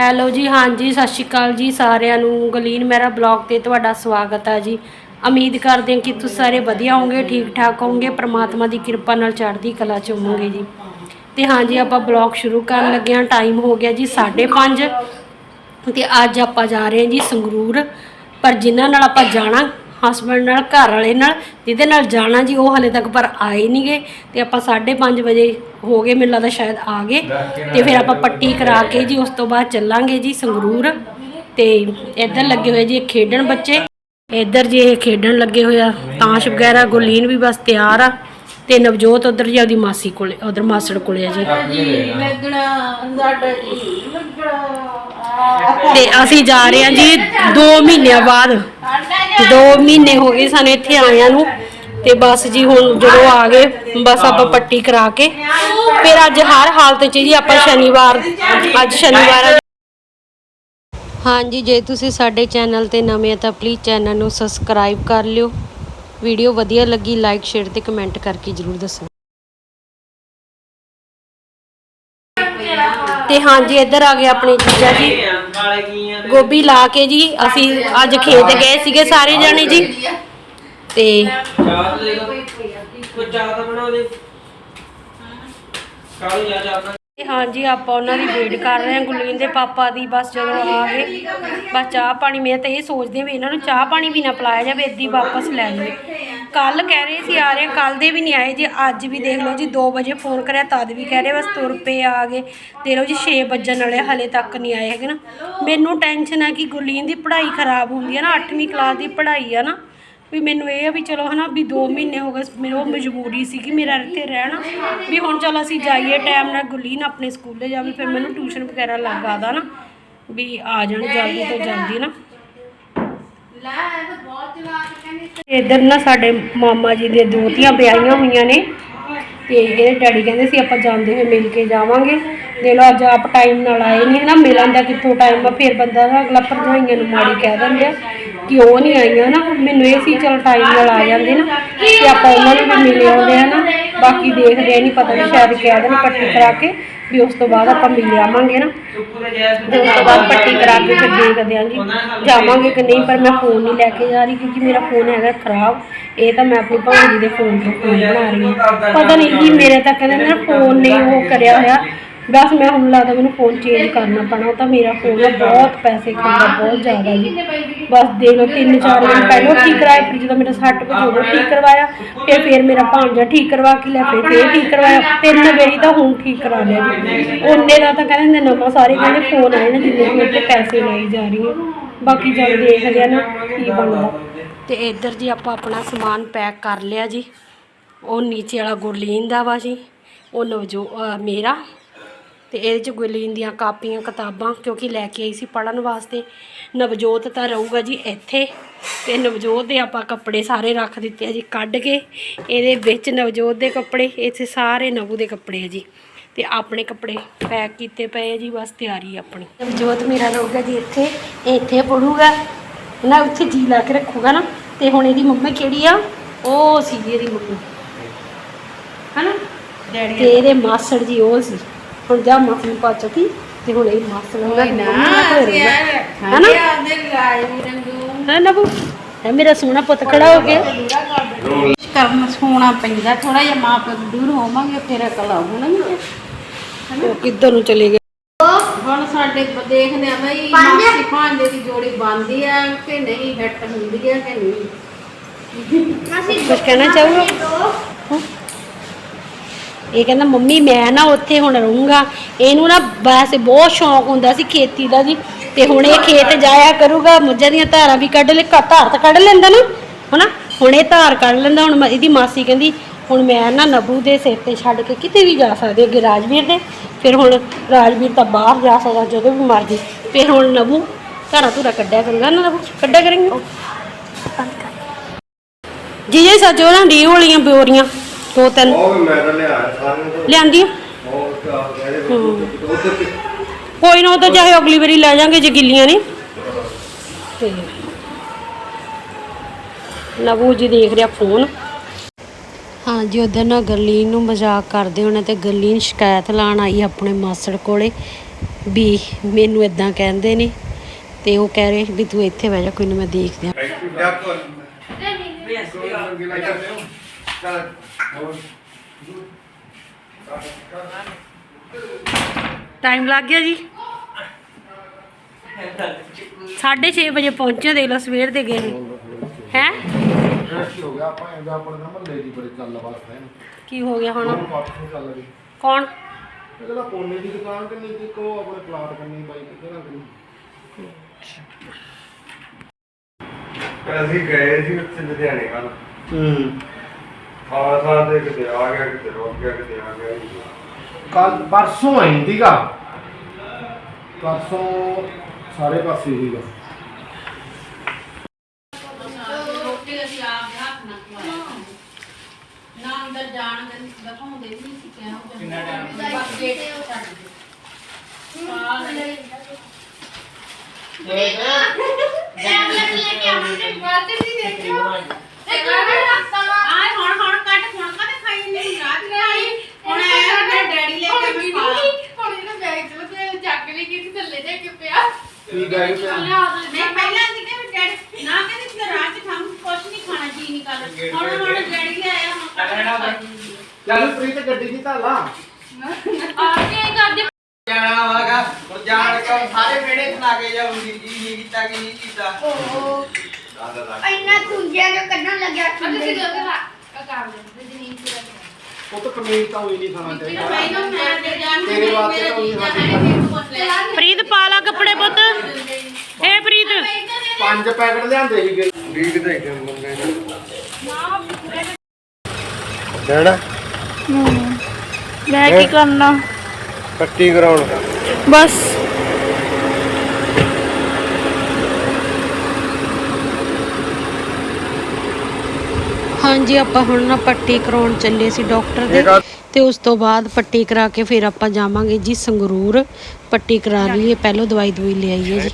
Hello ਜੀ, ਹਾਂਜੀ, ਸਤਿ ਸ਼੍ਰੀ ਅਕਾਲ ਜੀ ਸਾਰਿਆਂ ਨੂੰ। ਗਲੀਨ ਮੇਰਾ ਬਲੌਗ ਤੇ ਤੁਹਾਡਾ ਸਵਾਗਤ ਹੈ ਜੀ। ਉਮੀਦ ਕਰਦੇ ਹਾਂ ਕਿ ਤੁਸੀਂ ਸਾਰੇ ਵਧੀਆ ਹੋਵੋਗੇ, ਠੀਕ ਠਾਕ ਹੋਵੋਗੇ, ਪ੍ਰਮਾਤਮਾ ਦੀ ਕਿਰਪਾ ਨਾਲ ਚੜ੍ਹਦੀ ਕਲਾ ਚ ਹੋਵੋਗੇ ਜੀ। ਤੇ ਹਾਂਜੀ, ਆਪਾਂ ਬਲੌਗ ਸ਼ੁਰੂ ਕਰਨ ਲੱਗੇ ਹਾਂ। ਟਾਈਮ ਹੋ ਗਿਆ ਜੀ 5:30 ਤੇ ਅੱਜ ਆਪਾਂ ਜਾ ਰਹੇ ਹਾਂ ਜੀ ਸੰਗਰੂਰ। ਪਰ ਜਿਨ੍ਹਾਂ ਨਾਲ ਆਪਾਂ ਜਾਣਾ ਹਸਬੰਡ ਨਾਲ, ਘਰ ਵਾਲੇ ਨਾਲ, ਜਿਹਦੇ ਨਾਲ ਜਾਣਾ ਜੀ, ਉਹ ਹਲੇ ਤੱਕ ਪਰ ਆਏ ਨਹੀਂਗੇ ਤੇ ਆਪਾਂ 5:30 ਵਜੇ ਹੋ ਗਏ, ਮੈਨੂੰ ਲੱਗਦਾ ਸ਼ਾਇਦ ਆ ਗਏ। ਤੇ ਫਿਰ ਆਪਾਂ ਪੱਟੀ ਕਰਾ ਕੇ ਜੀ, ਉਸ ਤੋਂ ਬਾਅਦ ਚੱਲਾਂਗੇ ਜੀ ਸੰਗਰੂਰ। ਤੇ ਇੱਧਰ ਲੱਗੇ ਹੋਏ ਜੀ ਖੇਡਣ ਬੱਚੇ। ਇੱਧਰ ਜੀ ਇਹ ਖੇਡਣ ਲੱਗੇ ਹੋਏ ਆ, ਤਾਸ਼ ਵਗੈਰਾ, ਗੁਰਲੀਨ ਵੀ ਬਸ ਤਿਆਰ ਆ। ਤੇ ਨਵਜੋਤ ਉਧਰ ਜੀ ਆਪਦੀ ਮਾਸੀ ਕੋਲੇ ਉਧਰ ਮਾਸੜ ਕੋਲੇ ਆ ਜੀ। ਤੇ ਅਸੀਂ ਜਾ ਰਹੇ ਹਾਂ ਜੀ 2 ਮਹੀਨਿਆਂ ਬਾਅਦ। 2 ਮਹੀਨੇ ਹੋ ਗਏ ਸਾਨੂੰ ਇੱਥੇ ਆਇਆਂ ਨੂੰ। ਤੇ ਬਸ ਜੀ ਹੁਣ ਜਦੋਂ ਆ ਗਏ ਬਸ ਆਪਾਂ ਪੱਟੀ ਕਰਾ ਕੇ। ਫਿਰ ਅੱਜ ਹਰ ਹਾਲਤ 'ਚ ਜੀ ਆਪਾਂ ਸ਼ਨੀਵਾਰ ਅੱਜ ਸ਼ਨੀਵਾਰ ਆ ਹਾਂਜੀ ਜੇ ਤੁਸੀਂ ਸਾਡੇ ਚੈਨਲ ਤੇ ਨਵੇਂ ਆ ਤਾਂ ਪਲੀਜ਼ ਚੈਨਲ ਨੂੰ ਸਬਸਕ੍ਰਾਈਬ ਕਰ ਲਿਓ। ਵੀਡੀਓ ਵਧੀਆ ਲੱਗੀ ਲਾਈਕ ਸ਼ੇਅਰ ਤੇ ਕਮੈਂਟ ਕਰਕੇ ਜਰੂਰ ਦੱਸਣਾ ਤੇ ਹਾਂਜੀ, ਇੱਧਰ ਆ ਗਏ ਆਪਣੇ ਜੀਜਾ ਜੀ। ਗੋਭੀ ਲਾ ਕੇ ਜੀ, ਅਸੀਂ ਅੱਜ ਖੇਤ ਗਏ ਸੀਗੇ ਸਾਰੇ ਜਾਣੇ ਜੀ। ਤੇ ਚਾਹ ਦੇ ਦੋ ਕੋਈ ਚਾਹ ਤਾਂ ਬਣਾ ਦੇ ਕਾਲੀ ਜਾ ਚਾਹ ਤੇ ਹਾਂਜੀ, ਆਪਾਂ ਉਹਨਾਂ ਦੀ ਵੇਟ ਕਰ ਰਹੇ ਹਾਂ, ਗੁਰਲੀਨ ਦੇ ਪਾਪਾ ਦੀ, ਬਸ ਜਦੋਂ ਆ ਗਏ। ਬਸ ਚਾਹ ਪਾਣੀ, ਮੈਂ ਤਾਂ ਇਹ ਸੋਚਦੀ ਹਾਂ ਵੀ ਇਹਨਾਂ ਨੂੰ ਚਾਹ ਪਾਣੀ ਵੀ ਨਾ ਪਿਲਾਇਆ ਜਾਵੇ, ਇੱਦੀ ਵਾਪਸ ਲੈ ਜਾਵੇ। ਕੱਲ ਕਹਿ ਰਹੇ ਸੀ, ਆ ਰਹੇ ਕੱਲ ਦੇ ਵੀ ਨਹੀਂ ਆਏ ਜੀ, ਅੱਜ ਵੀ ਦੇਖ ਲਓ ਜੀ 2 ਵਜੇ ਫੋਨ ਕਰਿਆ, ਤਦ ਵੀ ਕਹਿ ਰਹੇ, ਬਸ ਤੁਰ ਪਏ ਆ ਗਏ। ਦੇਖ ਲਓ ਜੀ 6 ਵੱਜਣ ਵਾਲੇ ਹਲੇ ਤੱਕ ਨਹੀਂ ਆਏ ਹੈਗੇ ਨਾ। ਮੈਨੂੰ ਟੈਨਸ਼ਨ ਹੈ ਕਿ ਗੁਰਲੀਨ ਦੀ ਪੜ੍ਹਾਈ ਖਰਾਬ ਹੁੰਦੀ ਹੈ ਨਾ 8ਵੀਂ ਕਲਾਸ ਦੀ ਪੜ੍ਹਾਈ ਆ ਨਾ। ਵੀ ਮੈਨੂੰ ਇਹ ਆ ਵੀ ਚਲੋ ਹਨਾ, ਵੀ 2 ਮਹੀਨੇ ਹੋ ਗਏ, ਮੇਰੇ ਉਹ ਮਜਬੂਰੀ ਸੀ ਕਿ ਮੇਰਾ ਇੱਥੇ ਰਹਿਣਾ। ਵੀ ਹੁਣ ਚਲ ਅਸੀਂ ਜਾਈਏ ਟਾਈਮ ਨਾਲ ਗੁਰਲੀਨ ਆਪਣੇ ਸਕੂਲੇ ਜਾਵੇ, ਫਿਰ ਮੈਨੂੰ ਟਿਊਸ਼ਨ ਵਗੈਰਾ ਲਗਾਦਾ ਨਾ। ਵੀ ਆ ਜਾਣ, ਜਲਦੀ ਤੋਂ ਜਲਦੀ ਨਾ। ਇੱਧਰ ਨਾ ਸਾਡੇ ਮਾਮਾ ਜੀ ਦੇ ਦੋਤੀਆਂ ਵਿਆਹੀਆਂ ਹੋਈਆਂ ਨੇ। ਤੇ ਇਹਦੇ ਡੈਡੀ ਕਹਿੰਦੇ ਸੀ, ਆਪਾਂ ਜਾਂਦੇ ਹੋਏ ਮਿਲ ਕੇ ਜਾਵਾਂਗੇ। ਦੇ ਲਓ, ਅੱਜ ਆਪ ਟਾਈਮ ਨਾਲ ਆਏ ਨਹੀਂ ਨਾ ਮਿਲਣ ਦਾ ਕਿੱਥੋਂ ਟਾਈਮ ਆ, ਫਿਰ ਬੰਦਾ ਨਾ ਅਗਲਾ ਭਰਜਾਈਆਂ ਨੂੰ ਮਾੜੀ ਕਹਿ ਦਿੰਦੇ ਆ ਕਿ ਉਹ ਨਹੀਂ ਆਈਆਂ ਨਾ। ਮੈਨੂੰ ਇਹ ਸੀ, ਚਲ ਟਾਈਮ ਨਾਲ ਆ ਜਾਂਦੇ ਨਾ, ਤੇ ਆਪਾਂ ਉਹਨਾਂ ਨੂੰ ਵੀ ਮਿਲ ਆਉਂਦੇ ਆ ਨਾ। ਬਾਕੀ ਦੇਖਦੇ ਆ, ਨਹੀਂ ਪਤਾ ਨਹੀਂ ਸ਼ਾਇਦ ਕਹਿ ਦੇਣ, ਪੱਟੀ ਕਰਾ ਕੇ। ਵੀ ਉਸ ਤੋਂ ਬਾਅਦ ਆਪਾਂ ਮਿਲ ਆਵਾਂਗੇ ਨਾ। ਉੱਪਰ ਤੇ ਉਸ ਤੋਂ ਬਾਅਦ ਪੱਟੀ ਕਰਾ ਕੇ ਫਿਰ ਦੇਖਦੇ ਆਂ ਜਾਵਾਂਗੇ ਕਿ ਨਹੀਂ, ਪਰ ਮੈਂ ਫੋਨ ਨਹੀਂ ਲੈ ਕੇ ਜਾ ਰਹੀ ਕਿਉਂਕਿ ਮੇਰਾ ਫੋਨ ਹੈਗਾ ਖਰਾਬ। ਇਹ ਤਾਂ ਮੈਂ ਆਪਣੀ ਭਾਂਜੀ ਦੇ ਫੋਨ ਤੋਂ ਫੋਨ ਬਣਾ ਰਹੀ ਹਾਂ। ਪਤਾ ਨਹੀਂ ਜੀ ਮੇਰੇ ਤਾਂ ਕਹਿੰਦੇ ਨਾ ਫੋਨ ਨਹੀਂ ਉਹ ਕਰਿਆ ਹੋਇਆ। ਬਸ ਮੈਂ ਹੁਣ ਲੱਗਦਾ ਮੈਨੂੰ ਫੋਨ ਚੇਂਜ ਕਰਨਾ ਪੈਣਾ, ਉਹ ਤਾਂ ਮੇਰਾ ਫੋਨ ਬਹੁਤ ਪੈਸੇ ਖਾਂਦਾ ਬਹੁਤ ਜ਼ਿਆਦਾ ਜੀ। ਬਸ ਦੇ ਲਓ, ਤਿੰਨ ਚਾਰ ਦਿਨ ਪਹਿਲਾਂ ਠੀਕ ਕਰਾਇਆ, ਫਿਰ ਜਦੋਂ ਮੇਰਾ ਸੱਟ ਵਜੇ ਉਦੋਂ ਠੀਕ ਕਰਵਾਇਆ, ਫਿਰ ਫਿਰ ਮੇਰਾ ਭਾਂਜਾ ਠੀਕ ਕਰਵਾ ਕੇ ਲਿਆ, ਫਿਰ ਫਿਰ ਠੀਕ ਕਰਵਾਇਆ ਤਿੰਨ ਵਾਰੀ ਤਾਂ ਹੁਣ ਠੀਕ ਕਰਾ ਲਿਆ ਜੀ। ਉਹਨੇ ਦਾ ਤਾਂ ਕਹਿੰਦੇ ਨਵਾਂ ਸਾਰੇ ਕਹਿੰਦੇ ਫੋਨ ਆਏ ਨੇ ਜਿੰਨੇ ਵੀ ਉੱਤੇ ਪੈਸੇ ਲਾਈ ਜਾ ਰਹੀ ਹੈ ਬਾਕੀ ਜਦ ਦੇਖਦੇ ਆ ਨਾ, ਕੀ ਬਣਦਾ। ਤੇ ਇੱਧਰ ਜੀ ਆਪਾਂ ਆਪਣਾ ਸਮਾਨ ਪੈਕ ਕਰ ਲਿਆ ਜੀ। ਉਹ ਨੀਚੇ ਵਾਲਾ ਗੁਰਲੀਨ ਦਾ ਵਾ ਜੀ। ਉਹ ਨਵਜੋ ਮੇਰਾ ਤੇ ਇਹਦੇ ਚ ਗੁਲੀਨ ਦੀਆਂ ਕਾਪੀਆਂ, ਕਿਤਾਬਾਂ, ਕਿਉਂਕਿ ਲੈ ਕੇ ਆਈ ਸੀ ਪੜਨ ਵਾਸਤੇ। ਨਵਜੋਤ ਤਾਂ ਰਹੂਗਾ ਜੀ ਇੱਥੇ ਤੇ ਨਵਜੋਤ ਦੇ ਆਪਾਂ ਕੱਪੜੇ ਸਾਰੇ ਰੱਖ ਦਿੱਤੇ ਆ ਜੀ, ਕੱਢ ਕੇ ਇਹਦੇ ਵਿੱਚ ਨਵਜੋਤ ਦੇ ਕੱਪੜੇ, ਇੱਥੇ ਸਾਰੇ ਨਵੂ ਦੇ ਕੱਪੜੇ ਆ ਜੀ। ਤੇ ਆਪਣੇ ਕੱਪੜੇ ਪੈਕ ਕੀਤੇ ਪਏ ਆ ਜੀ, ਬਸ ਤਿਆਰੀ ਆਪਣੀ। ਨਵਜੋਤ ਮੇਰਾ ਰਹੂਗਾ ਜੀ ਇੱਥੇ, ਇਹ ਇੱਥੇ ਪੜੂਗਾ ਨਾ ਉੱਥੇ ਜੀ ਲਾ ਕੇ ਰੱਖੂਗਾ ਨਾ, ਤੇ ਹੁਣ ਇਹਦੀ ਮੰਮੀ ਕਿਹੜੀ ਆ? ਉਹ ਸੀ ਇਹਦੀ ਮੰਮੀ। ਹਨਾ? ਡੈਡੀ ਤੇ ਇਹਦੇ ਮਾਸੜ ਜੀ ਉਹ ਸੀ। ਹੁਣ ਜਾ ਮਾਸੀ ਨੂੰ ਪਾ ਚੁੱਕੀ ਤੇ ਹੁਣ ਇਹ ਹੋਣਾ ਕੋਈ ਨਾ ਅਸੀਂ ਹੈ ਹਨਾ? ਲਾਏ ਰੰਗੂ। ਨਬੂ ਇਹ ਮੇਰਾ ਸੋਹਣਾ ਪੁੱਤ ਖੜਾ ਹੋ ਗਿਆ ਕਰਮ ਸੋਣਾ ਪੈਂਦਾ ਥੋੜਾ ਜਿਹਾ ਮਾਂ ਪਿਓ ਤੋਂ ਦੂਰ ਹੋਵਾਂਗੇ ਫਿਰ ਅਕਲ ਆਉਣਾ ਉਹ ਕਿੱਧਰ ਨੂੰ ਚਲੇ ਗਏ? ਹੁਣ ਸਾਡੇ ਬ- ਦੇਖਦੇ ਆ ਬਈ ਮਾਸੀ ਭਾਂਡੇ ਦੀ ਜੋੜੀ ਬਣਦੀ ਆ ਕਿ ਨਹੀਂ ਹਿੱਟ ਹੁੰਦੀ ਆ ਕਿ ਨਹੀਂ? ਕੁਝ ਕਹਿਣਾ ਚਾਹੂਗਾ? ਹਾਂ? ਇਹ ਕਹਿੰਦਾ ਮੰਮੀ ਮੈਂ ਨਾ ਉੱਥੇ ਹੁਣ ਰਹੂੰਗਾ। ਇਹਨੂੰ ਨਾ ਵੈਸੇ ਬਹੁਤ ਸ਼ੌਂਕ ਹੁੰਦਾ ਸੀ ਖੇਤੀ ਦਾ ਜੀ। ਤੇ ਹੁਣ ਇਹ ਖੇਤ ਜਾਇਆ ਕਰੂਗਾ ਮੁੱਝਾਂ ਦੀਆਂ ਧਾਰਾਂ ਵੀ ਕੱਢ ਲੈ ਘਰ ਧਾਰ ਤਾਂ ਕੱਢ ਲੈਂਦਾ ਨਾ ਹਨਾ? ਹੁਣ ਇਹ ਧਾਰ ਕੱਢ ਲੈਂਦਾ ਹੁਣ ਮ- ਇਹਦੀ ਮਾਸੀ ਕਹਿੰਦੀ ਹੁਣ ਮੈਂ ਨਾ ਨਬੂ ਦੇ ਸਿਰ ਤੇ ਛੱਡ ਕੇ ਕਿਤੇ ਵੀ ਜਾ ਸਕਦੇ ਅੱਗੇ ਰਾਜਵੀਰ ਦੇ। ਫਿਰ ਹੁਣ ਰਾਜਵੀਰ ਤਾਂ ਬਾਹਰ ਜਾ ਸਕਦਾ ਜਦੋਂ ਵੀ ਮਰਜ਼ੀ। ਫਿਰ ਹੁਣ ਨਬੂ ਧਾਰਾਂ ਧੂਰਾ ਕੱਢਿਆ ਕਰੂਗਾ ਨਾ ਨਬੂ ਕੱਢਿਆ ਕਰਾਂਗੇ? ਜੀ ਜੀ ਸੱਜੋ ਨਾ ਡੀ ਵਾਲੀਆਂ ਬਿਓਰੀਆਂ। ਦੋ ਤਿੰਨ ਉਹ ਵੀ ਮੈਂ ਤਾਂ ਲਿਆ ਸਾਰਿਆਂ ਤੋਂ। ਲਿਆਂਦੀਆਂ ਉਹ ਤਾਂ ਕਹਿੰਦੇ ਉਧਰ ਕੋਈ ਨਾ ਉਹ ਤਾਂ ਚਾਹੇ ਅਗਲੀ ਵਾਰੀ ਲੈ ਜਾਾਂਗੇ ਜੇ ਗਿੱਲੀਆਂ ਨੇ। ਤੇ ਨਵੂ ਜੀ ਦੇਖ ਰਿਹਾ ਫੋਨ। ਹਾਂਜੀ ਉਧਰ ਨਾ ਗਰਲੀਨ ਨੂੰ ਮਜ਼ਾਕ ਕਰਦੇ ਹੋਣੇ ਤੇ ਗਰਲੀਨ ਸ਼ਿਕਾਇਤ ਲਾਣ ਆਈ ਆਪਣੇ ਮਾਸੜ ਕੋਲੇ ਵੀ ਮੈਨੂੰ ਇਦਾਂ ਕਹਿੰਦੇ ਨੇ ਤੇ ਉਹ ਕਹਿ ਰਹੇ ਵੀ ਤੂੰ ਇੱਥੇ ਬਹਿ ਜਾ ਕੋਈ ਨਾ ਮੈਂ ਦੇਖਦੀ ਆ ਟਾਈਮ ਲੱਗ ਗਿਆ ਜੀ। 6:30 ਵਜੇ ਪਹੁੰਚੇ ਦੇਖ ਲਓ ਸਵੇਰ ਦੇ ਗਏ ਨੇ। ਹੈ? ਹੋ ਗਿਆ ਆਪਾਂ ਇਹਦਾ ਆਪਣੇ ਨਾ ਮੱਲੇ ਦੀ ਬੜੀ ਗੱਲ ਵਾਸਤੇ ਕੀ ਹੋ ਗਿਆ ਹੁਣ? ਚੱਲ ਕੌਣ? ਇਹ ਜਿਹੜਾ ਪੋਨੇ ਦੀ ਦੁਕਾਨ ਕਿੰਨੀ ਸੀ ਕੋ ਆਪਣੇ ਪਲਾਟ ਕੰਨੀ ਬਾਈ ਕਿੱਥੇ ਨਾ ਕਰੀ ਅਸੀਂ ਗਏ ਸੀ ਉੱਥੇ ਲੁਧਿਆਣੇ ਵੱਲ। ਹੂੰ। ਤੇ ਕਿਤੇ ਆ ਗਿਆ ਕਿਤੇ ਰੁਕ ਗਿਆ ਕਿਤੇ ਆ ਗਿਆ ਕੱਲ ਪਰਸੋਂ ਆਈ ਸੀਗਾ ਪਰਸੋਂ ਸਾਰੇ ਪਾਸੇ ਸੀਗਾ। ਰੋਟੀ ਅਸੀਂ ਆਪ ਦੇ ਹੱਥ ਨਾਲ ਖਵਾਈ ਨਾ ਅੰਦਰ ਜਾਣ ਦੇ ਦਿਖਾਉਂਦੇ ਵੀ ਨਹੀਂ ਸੀ ਕਿਹਾ ਕਿੰਨਾ ਟਾਈਮ ਬਸ ਗੇਟ ਛੱਡ ਦਿਓ ਸਾਲ ਆਏ ਹੁਣ ਹੁਣ ਕੱਟ ਹੁਣ ਕਦੇ ਖਾਈ ਨਹੀਂ ਰਾਤ ਖਾਈ ਹੁਣ ਆਇਆ ਮੇਰੇ ਡੈਡੀ ਲੈ ਕੇ ਮੈਂ ਖਾ ਲਾ ਕੀ ਗਏ ਤੇ। ਨਹੀਂ ਪਹਿਲਾਂ ਸੀ ਕਿ ਡੈਡੀ ਨਾ ਕਹਿੰਦੇ ਸੀ ਰਾਤ ਚ ਖਾਂ ਕੁਛ ਨਹੀਂ ਖਾਣਾ ਜੀ ਨਹੀਂ ਕਰ ਹੁਣ ਹੁਣ ਡੈਡੀ ਆਇਆ ਹੁਣ ਚੱਲ ਪ੍ਰੀਤ ਗੱਡੀ ਦੀ ਧਾਲਾ ਜਾਣਾ ਵਾਗਾ। ਉਹ ਜਾਣ ਕੇ ਸਾਰੇ ਵਿਹੜੇ ਸੁਣਾ ਕੇ ਜਾਊਗੀ। ਜੀ ਨਹੀਂ ਕੀਤਾ ਕਿ ਨਹੀਂ ਕੀਤਾ। ਇੰਨਾ ਕੁੰਜਿਆ ਜੋ ਕੱਢਣ ਲੱਗਿਆ ਕੁੰਜੇ ਉਹ ਤਾਂ ਪਨੀਰ ਤਾਂ ਉਹੀ ਨਹੀਂ ਖਾਣਾ ਚਾਹੀਦਾ। ਮੈਨੂੰ ਮੈਂ ਦੇ ਜਾਣ ਤੇਰੇ ਵਾਸਤੇ ਤਾਂ ਉਹੀ ਜਾਣਾ ਹੈ ਮੈਨੂੰ ਕੁਛ ਲੈ ਪ੍ਰੀਤ ਪਾ ਲਾ ਕੱਪੜੇ ਪੁੱਤ। ਏ ਪ੍ਰੀਤ। ਪੰਜ ਪੈਕਟ ਲਿਆਂਦੇ ਸੀਗੇ ਡੀਕ ਦੇ ਕੇ ਮੰਗੇ ਜਾਣਾ ਮੈਂ ਕੀ ਕਰਨਾ? ਪੱਟੀ ਕਰਾਉਣ। ਬਸ। ਹਾਂਜੀ ਆਪਾਂ ਹੁਣ ਨਾ ਪੱਟੀ ਕਰਾਉਣ ਚੱਲੇ ਸੀ ਡਾਕਟਰ ਦੇ। ਤੇ ਉਸ ਤੋਂ ਬਾਅਦ ਪੱਟੀ ਕਰਾ ਕੇ ਫਿਰ ਆਪਾਂ ਜਾਵਾਂਗੇ ਜੀ ਸੰਗਰੂਰ। ਪੱਟੀ ਕਰਾ ਲਈਏ ਪਹਿਲਾਂ ਦਵਾਈ ਦਵਾਈ ਲੈ ਆਈਏ ਜੀ।